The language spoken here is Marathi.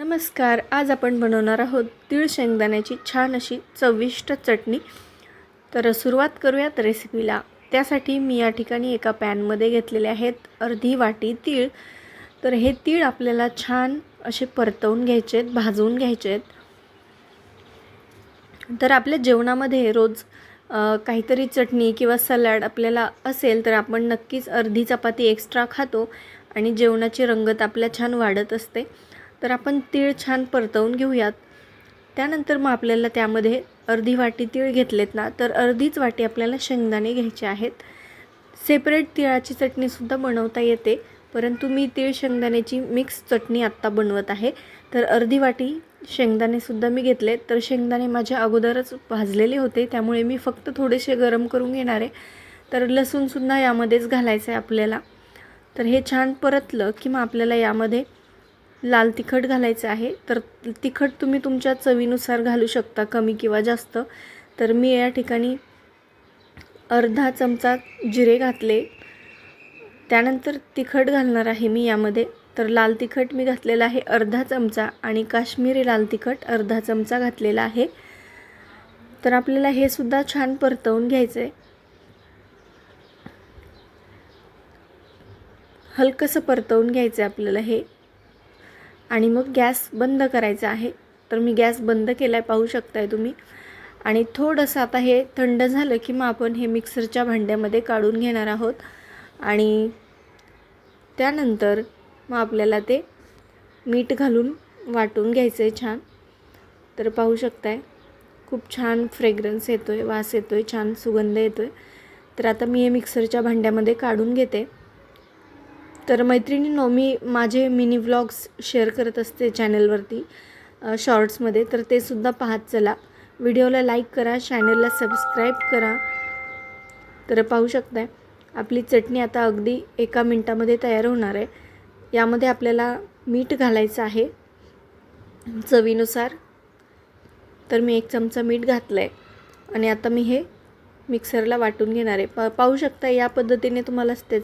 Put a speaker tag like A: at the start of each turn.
A: नमस्कार आज आपण बनवणार आहोत तीळ शेंगदाण्याची छान अशी चविष्ट चटणी. तर सुरुवात करूयात रेसिपीला त्यासाठी मी या ठिकाणी एका पॅनमध्ये घेतलेले आहेत अर्धी वाटी तीळ. तर हे तीळ आपल्याला छान असे परतवून घ्यायचे आहेत भाजवून घ्यायचे आहेत. तर आपल्या जेवणामध्ये रोज काहीतरी चटणी किंवा सलाड आपल्याला असेल तर आपण नक्कीच अर्धी चपाती एक्स्ट्रा खातो आणि जेवणाची रंगत आपल्या छान वाढत असते. तर आपण तीळ छान परतवून घेऊयात. त्यानंतर मग आपल्याला त्यामध्ये अर्धी वाटी तीळ घेतलेत ना तर अर्धीच वाटी आपल्याला शेंगदाणे घ्यायचे आहेत. सेपरेट तिळाची चटणीसुद्धा बनवता येते परंतु मी तीळ शेंगदाण्याची मिक्स चटणी आत्ता बनवत आहे. तर अर्धी वाटी शेंगदाणेसुद्धा मी घेतले तर शेंगदाणे माझ्या अगोदरच भाजलेले होते त्यामुळे मी फक्त थोडेसे गरम करून घेणार आहे. तर लसूणसुद्धा यामध्येच घालायचं आहे आपल्याला. तर हे छान परतलं की मग आपल्याला यामध्ये लाल तिखट घालायचं आहे. तर तिखट तुम्ही तुमच्या चवीनुसार घालू शकता कमी किंवा जास्त. तर मी या ठिकाणी अर्धा चमचा जिरे घातले. त्यानंतर तिखट घालणार आहे मी यामध्ये. तर लाल तिखट मी घातलेला आहे अर्धा चमचा आणि काश्मीरी लाल तिखट अर्धा चमचा घातलेला आहे. तर आपल्याला हे सुद्धा छान परतवून घ्यायचं आहे हलकंसं परतवून घ्यायचं आहे आपल्याला हे. आणि मग गॅस बंद करायचा आहे. तर मी गॅस बंद केला आहे पाहू शकताय तुम्ही. आणि थोडंसं आता हे थंड झालं की मग आपण हे मिक्सरच्या भांड्यामध्ये काढून घेणार आहोत. आणि त्यानंतर मग आपल्याला ते मीठ घालून वाटून घ्यायचं आहे छान. तर पाहू शकताय खूप छान फ्रेग्रन्स येतो आहे वास येतो आहे छान सुगंध येतो आहे तर आता मी हे मिक्सरच्या भांड्यामध्ये काढून घेते. तर मैत्रिणींनो मी माझे मिनी व्लॉग्स शेअर करत असते चॅनलवरती शॉर्ट्समध्ये. तर ते सुद्धा पाहत चला. व्हिडिओला लाईक करा चॅनलला सबस्क्राईब करा. तर पाहू शकताय आपली चटणी आता अगदी एका मिनटामध्ये तयार होणार आहे. यामध्ये आपल्याला मीठ घालायचं आहे चवीनुसार. तर मी एक चमचा मीठ घातलं आहे आणि आता मी हे मिक्सरला वाटून घेणार आहे. पा पाहू शकता या पद्धतीने तुम्हाला ते